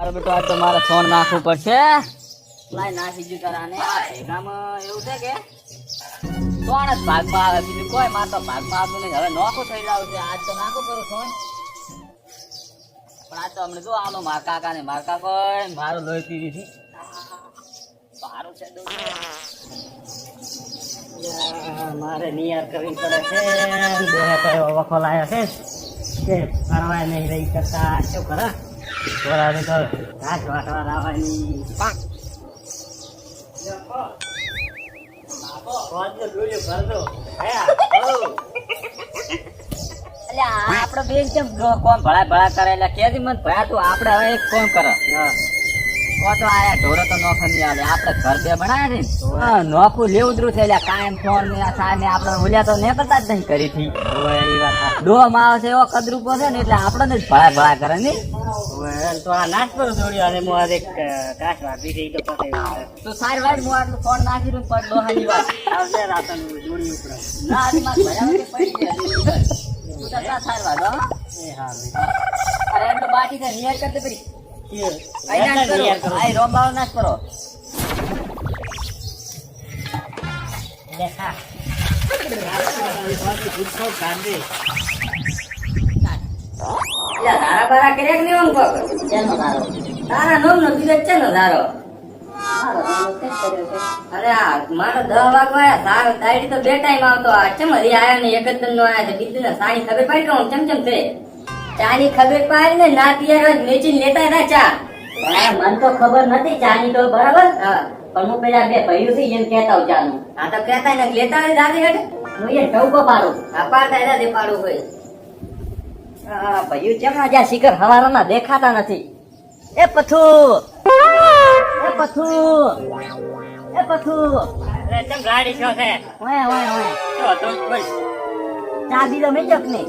અરે બેટો, આ તો મારે સોન નાખવું પડશે. લાઈ નાખી દીધું તારાને ભેગામાં એવું છે કે ત્રણ જ ભાગમાં આવે બીજું કોઈ માર તો ભાગમાં આવતું નહીં. હવે નોખું થઈ જાવ છે. આજ તો નાખું કરું સોન પણ આજ તો અમને જો આનો માર કાકા ને માર કાકો મારું લોહી પી દીધી સારું છે મારે નિયર કરવી પડે છે. વખો લાયો છે. કે ફરવાય નહીં રહી કરતા. શું કરા? આપડે બે કેમ કોમ ભળા ભળા કરે એટલે કે મન ભયા તું આપડે હવે એક કોમ કરો આયા ઢોરો તો નહીં આલે આપડે ઘર બે બનાયા ને નોખું લેવું દ્રું છે એટલે કાયમ ફોન ને આ ને આપડે ઓલ્યા તો નીકળતા જ નહીં કરી થી છે એવો કદરૂપો છે ને એટલે આપડે ને જ ભળા ભળા કરે ને. તો આ નાસ્તો જોડ્યો અને હું આજે કાચ વાપી ગઈ તો પછી તો સારી વાત હું આટલું ફોન નાખી દઉં? પણ ડોહાની વાત. આવશે રાતનું જોડી ઉપર ના આજે મારે ભયા પડી ગયા. તું તો તા સારી વાત એ હા અરે એમ તો બાકી છે નિયર કર દે આઈ નાશ કરો. આઈ રોંબાળ નાશ કરો. લે ગુસ્સો કાઢી દે. એટલે ધારા બારા કર્યા કે નહીં આમ કોક? ધારો? તારા નોમનો બીજો જ શેનો ધારો? અરે આ મારો દહ વાગવા આયા. તો બે ટાઈમ આવતો. આ ચમ હરી આયા ને એક જ દંડનો આયા છે. બીજું ને સાની ખબર પડી કે હું. ચમ ચમ છે ચાની ખબર પાડી ને ના પિયર મેચીને લેતા હતા ચા. મને તો ખબર નથી ચાની તો બરાબર? હા. પણ હું પેલા બે ભાઈઓ થી એમ કેતા હું ચાનું આ તો કેતા ને લેતા દાદી હેઠે? હું એ ટવકો પાડું. આ પાડતા દાદી પાડું હોય. આ કેમ આજે શિખર હવારના દેખાતા નથી? એ પથુ એ પથુ એ પથુ અરે ચમ ગાડી છો છે? ઓય ઓય ઓય. શું હતું? બોલ. ચા બીજો મેચક ને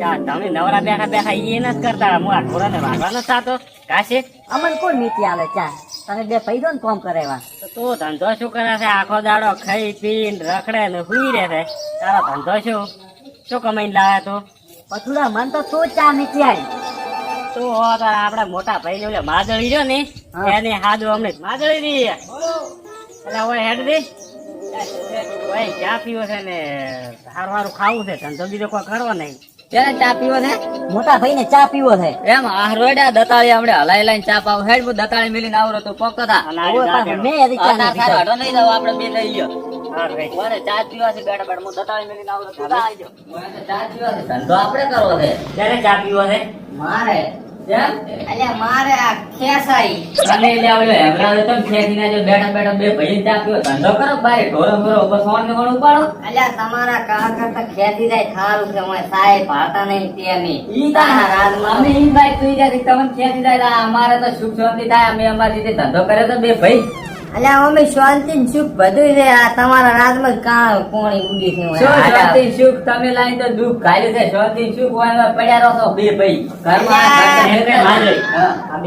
ચા, તમે નવરા બેઠા બેઠા એ નથી કરતા. આ ઢોરાને વાગવાનો થતો કાશે અમન કોણ નીતિ આલે ચા? તમે બે પૈસો ને કોમ કરે તો તું ધંધો શું કરે છે? આખો દાડો ખાઈ પીને રખડે ને હુઈ રહે છે. તારો ધંધો શું? શું કમાઈને લાવ્યા તું? પથુડા મન તો શું ચા નીચે આવી? તું આપડા મોટા ભાઈ ને માદળી રહ્યો ને. એની હાદુ અમને માદળી રહી એટલે હવે હેડ દે. ભાઈ ચા પીવો છે ને સારું સારું ખાવું છે ધંધો બીજો કોઈ કરવો નહીં. ત્યારે ચા પીવો છે? મોટા ભાઈ ને ચા પીવો છે. એમ આ રોડ્યા દતાળી આપણે હલાઈ લાઈન ચા પાવ. હેડ દતાળી મેલીને આવરો તો પોકતા મેં હજી નહીં જાવ આપણે બે લઈ ગયો. મારે ચા પીવા છે બેઠા બેઠા હું દતાળી મેલીને આવરો તો તા આવજો મને ચા પીવા છે ધંધો આપણે કરવો છે. ક્યારે ચા પીવો છે? મારે. અલ્યા મારે આ ખેસાઈ. તમે એટલે આવડે હેમરાવે તમે ખેંચીને જો બેઠા બેઠા બે ભાઈ ચા પીવો. ધંધો કરો બારે ઢોરો બોરો ઉપર સોન ને વણ ઉપાડો. અલ્યા તમારા કાકા કરતા ખેતી જાય થારું છે હું સાહેબ ભાતા નહીં ઈ તારા અમે ઈ ભાઈ તું જ્યાંથી તમને ખેંચી જાય અમારે તો સુખ શાંતિ થાય અમે અમારી રીતે ધંધો કરે તો બે ભાઈ. અલ્યા અમે શાંતિ સુખ બધું છે. આ તમારા રાતમાં જ કોણી ઉડી છે શાંતિ સુખ? તમે લાઈન તો દુઃખ. ખાલી છે શાંતિ સુખ હોય પડ્યા રહો તો બે ભાઈ. ઘરમાં. આ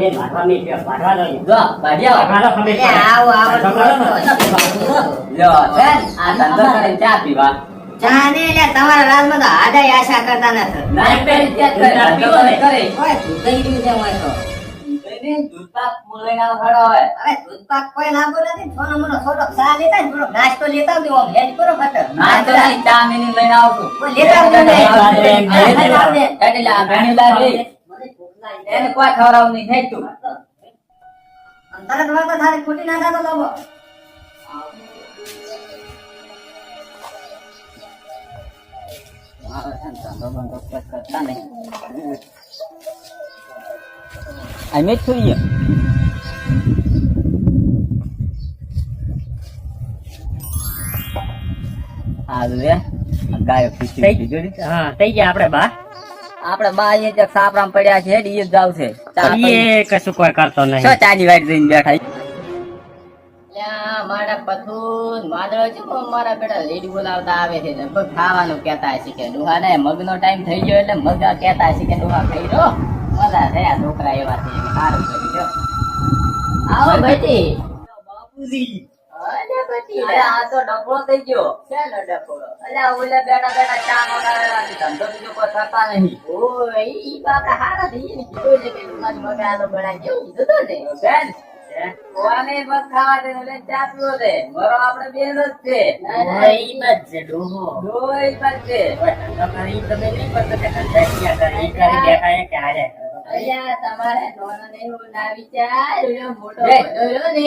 જો આવો આવો. આ ધંધો કરીને ચા પીવા. ચા ને તમારા રાજમાં તો આડાય આશા કરતા નથી. પેલી કરે. કરે. ઓય તો. દૂધપાક લઈને ના ઉઘાડો હવે હવે દૂધપાક કોઈ લાંબો નથી થોડો મને થોડો ચા લેતા ને થોડો નાસ્તો લેતા આવજો આમ હેલ્પ કરો ફટર નાસ્તો નહીં, ચા મેને લઈને આવશું ઓય લેતા આવજો ને. એટલે આ રહી. મને એને કોઈ ખવડાવવું નહીં થાય તું. તરત વાતો થાળી ખોટી ના થાતો તો અમે જ જોઈએ કરતા રે ગાયો made to you. હા, થઈ ગયા આપણે બા. આપડે બા અહીંયા પડ્યા છે ઈ જાવ છે. એ કશું કોઈ કરતો નહીં. શું ચાની વાટ દઈને બેઠા? ત્યાં મારા પથુન માદળો છે મારા બેટા લેડી બોલાવતા આવે છે લગભગ ખાવાનું કેતા હશે કે ડોહા ને મગનો ટાઈમ થઈ ગયો એટલે મગ કેતા હશે કે ડોહા ખાઈ રો આ છોકરા એવા છે સારું કરી દો આવો બેટી બાપુજી. અરે બટી અરે આ તો ડફો થઈ ગયો. ચાલો ડફોડો અલ્યા ઓલે બેઠા બેઠા ચા મંગાવેલા છે. ધંધો બીજો કોઈ કરતા નહીં. ઓય ઈ બાકા હારા થઈ ને. કીધું કે મારી મગા આલો બનાવી કીધું તો ને? બેન કોને બસ ખાવા દે ને ચા પીવો દે. મારો આપણે બેન જ છે. ઈ બસ છે ડોહો. દોય પણ છે. તમારે ઈ તમે નહીં કરતો કે ધંધા કરે? ઈ કરી દેખાય કે હારે અલ્યા તમારે નોનાને એવું ના વિચાર. ઓલો મોટો બે. ને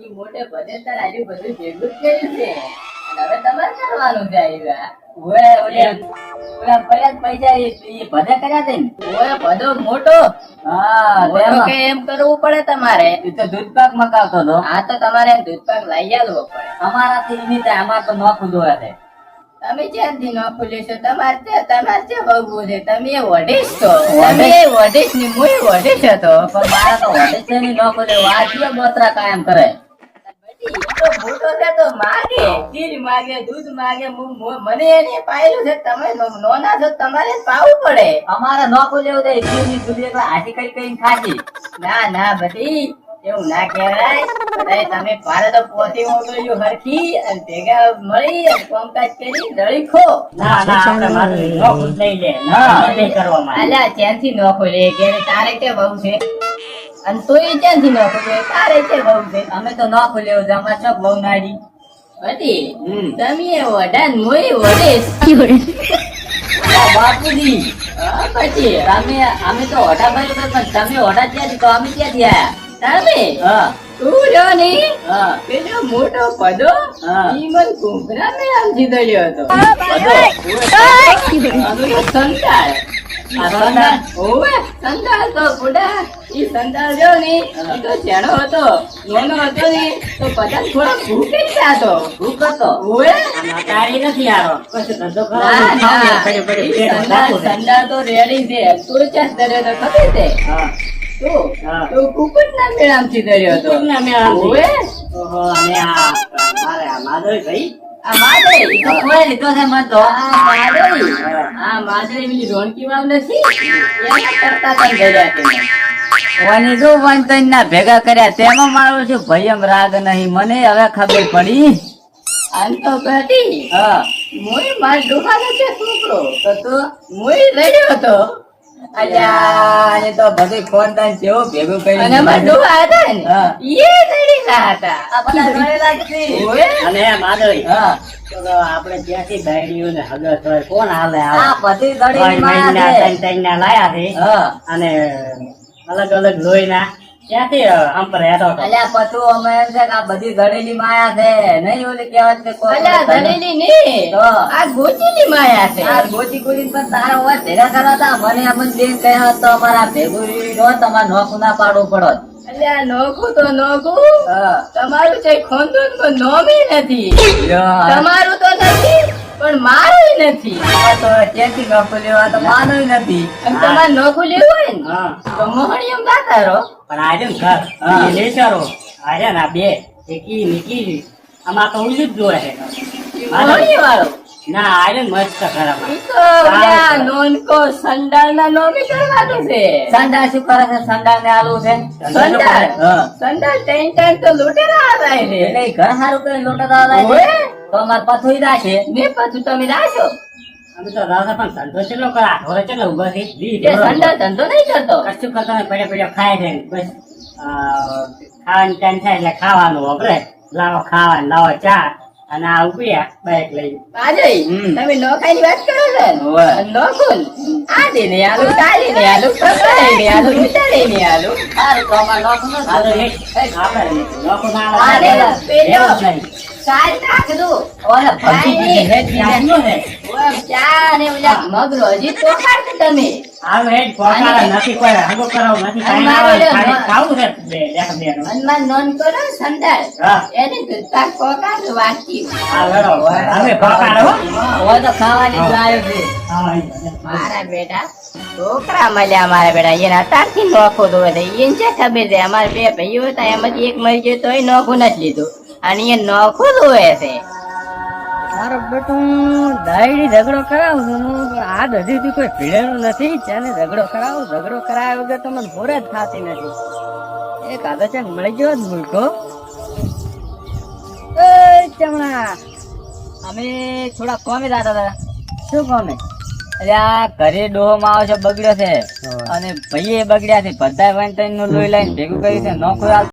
ઈ મોટે ભદે તાર આજુ બધું ભેગું કર્યું છે. હવે તમારે કરવાનું છે આવ્યા ઓલા પડ્યા પૈસા એ એ કર્યા છે ઓય ભદો મોટો. હા કે એમ કરવું પડે તમારે? એ તો દૂધ મકાવતો હતો. આ તો તમારે દૂધપાક લઈ આવવો પડે. અમારાથી એની અમાર તો નોખું દોયા છે તમે ક્યાંથી ન ખુલેશો તમારે ત્યાં તમારે ત્યાં બહુ છે. તમે વઢીશ છો. તમે વઢીશની વઢીશ હતો. પણ મારા તો છે નહીં નોખું દેવું આ બોતરા કાયમ કરે. મોટો છે તો માગે ખીર માગે દૂધ માગે મુ- મુ- મને એને પાયેલું છે. તમે નોના છો તમારે પાવું પડે. અમારે નોખું લેવું દે ઈશ્વરની સુધી એટલે હાથી કઈ કઈ ખાજી ના ના બધી. એવું ના કહેવાય. તમે પારે તો પોતી મોકલ્યું હરખી અને ભેગા મળી અને કામકાજ કરી દળી ખો. ના ના આપણે માથું નોખું લઈ લે ના નહીં કરવા અલ્યા ત્યાંથી ન ખોલે? કે તારે કે બહુ છે. અને તોય ક્યાંથી ન ખુલ્યો તારે છે બહુ છે. અમે તો ન ખુલ્યો છે અમારે ચોક બહુ નાડી. બધી તમે વડા મોય વડે. બાપુજી. પછી? અમે અમે તો ઓઢા ભાઈ પણ તમે ઓઢા ક્યાંથી તો અમે ક્યાંથી આવ્યા તમે હા. તું જો ને હા. પેલો મોટો પદો ઈમન કુંભરા મેં આમ જીતળ્યો હતો. સંતાળ સંતાળ? ઓવે સંતાળ તો બુડા ઈ સંતાળ જો ને ઈ તો ચેડો હતો નાનો હતો ને તો પચાસ થોડો ભૂખે જ જાતો ભૂખ હતો. ઓવે આમાં નથી આરો. કશું ધંધો કરવાનો ના. સંતાળ તો રેડી છે. તું ચાસ દર્યો તો ખબર છે? હા. તું હા. કુકુટ ના મેળામથી દર્યો હતો કુકુટના મેળામથી. ઓવે ઓહો અને આ મારે આ માધવી ભાઈ માદરી તો ખોઈ લીધો છે મન તો માદરી આ માદરી પેલી રોનકી વાવ નથી? એના કરતા પણ ગળ્યા છે વાની જો વંતન ના ભેગા કર્યા તેમાં મારો છે ભયમ રાગ નહીં. મને હવે ખબર પડી. આમ તો બેટી હા. મોય માર ડોહાનો છે છોકરો. તો તું મોય લડ્યો હતો. અલ્યા એ તો બધું ખોરદાન જેવું ભેગું અને અમાર કરી ડોહા હતા ને. એ અને માધવી આપણે ત્યાંથી હગત હોય કોણ હાલે લાયા છે. અલગ અલગ લોહી ના ક્યાંથી આમ હતો. અલ્યા પતુ અમે એમ છે કે આ બધી ઘડેલી માયા છે. નહીં ઓલી કહેવત કે કોઈ અલા દલેલી આ ગોચીની માયા છે. આ ગોતી ગોતી પણ તારા હોય ભેગા કરવા મને અમને બેન કહ્યા તો અમારા ભેગું નો તમારે નોકું ના પાડવું પડત અલ્યા નોખું તો નોખું. તમારું છે નોમી નથી. તમારું તો નથી પણ મારું નથી. તો ક્યાંથી નોખું લેવા? તો માનું નથી. તમારે નોખું લેવું હોય ને તો મોહણીયમ દાતા રહો પણ આજે ઘર લેચારો આજે ને આ બે એકી નીકી આમાં તો ઉલ્લું જ જોડે મોહણી વાળો? ના આજે મસ્ત ખરાબ ઈ તો ઓલા નોનકો નોમી કરવાનું છે? શું કરે છે? ને આલુ છે? તો લૂંટેરા છે. એટલે ઘર કરી. તો અમારે પથુઈ ને તમે અમે તો પણ ધંધો ચેટલો કરે? આઠોરે ચેટલો ઊભા સંડાલ ધંધો નહીં કરતો કશું કરતો નહીં પડ્યા પડ્યા ખાય છે. બસ ખાવાની થાય એટલે ખાવાનું વપરે લાવો ખાવાનું લાવો ચા. અને આ ઉપડ્યા બાઈક લઈ હમ. તમે નોખાની વાત કરો છો? ને ઓવે. અને આ દે ને આલુ તાળી ને આલુ કપડાય ને આલુ વિચારે ને આલુ સારું કોમા અમારે નોખું નથી. આ તો હેઠ, હેઠ આપણે લોકો ના આલે પેલો. સારી નાખ દઉં ઓલે ભગી કાંઈ હે હેઠ બીજા. ચા ને ઓલા મગનો હજી તો તમે. નથી કોઈ હગો કરાવું નથી ખાવું છે હનુમાન નોન કરો સંડાળ એને દૂધપાક પોકાડ વાંચી. હવે પોકાળો હો. તો ખાવાની જ છે. મારા બેટા છોકરા મળ્યા મારા બેટા. એને અત્યારથી નોખો દો એને છે ખબર છે? અમારે બે ભાઈઓ હતા એમાંથી એક મરી ગયો તોય નોખું નથી લીધું. અને એ નોખું હોય છે. મારો બેટો દાયડી ઝઘડો કરાવું છું. પણ આ હજી સુધી કોઈ ભીડેલું નથી. ચાલે ઝઘડો કરાવું. ઝઘડો કરાવ્યા વગર તો મને ભોર જ થતી નથી. એક આદો ચાક મળી ગયો જ મૂકો એ ચમણા અમે થોડા કોમે હતા. શું કોમે? એટલે આ ઘરે ડોહો માવો છે બગડ્યો છે. અને ભાઈએ બગડ્યા છે. બધા વાંચનનું લોહી લઈને ભેગું કર્યું છે. નોખું